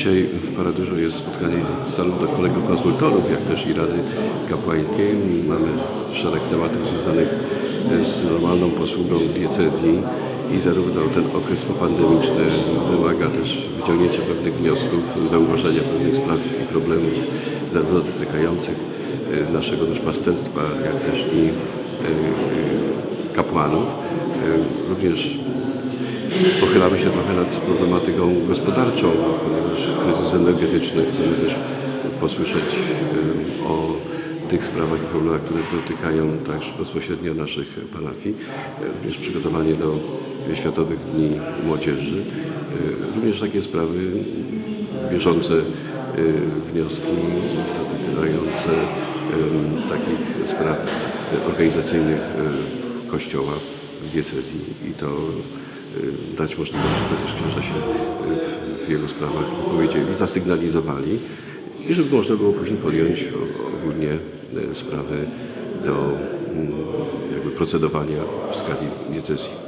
Dzisiaj w Paradyrzu jest spotkanie zarówno kolegów konsultorów, jak też i Rady Kapłańskiej. Mamy szereg tematów związanych z normalną posługą diecezji i zarówno ten okres popandemiczny wymaga też wyciągnięcia pewnych wniosków, zauważenia pewnych spraw i problemów zarówno dotykających e, naszego duszpasterstwa, jak też i e, e, kapłanów. Również Pochylamy się trochę nad problematyką gospodarczą, ponieważ kryzys energetyczny. Chcemy też posłyszeć o tych sprawach i problemach, które dotykają także bezpośrednio naszych parafii. Również przygotowanie do Światowych Dni Młodzieży. Y, Również takie sprawy bieżące y, wnioski dotykające takich spraw organizacyjnych y, Kościoła w diecezji i to dać możliwość, żeby też księża się y, w, w wielu sprawach wypowiedzieli, zasygnalizowali i żeby można było później podjąć ogólnie y, sprawy do mm, jakby procedowania w skali diecezji.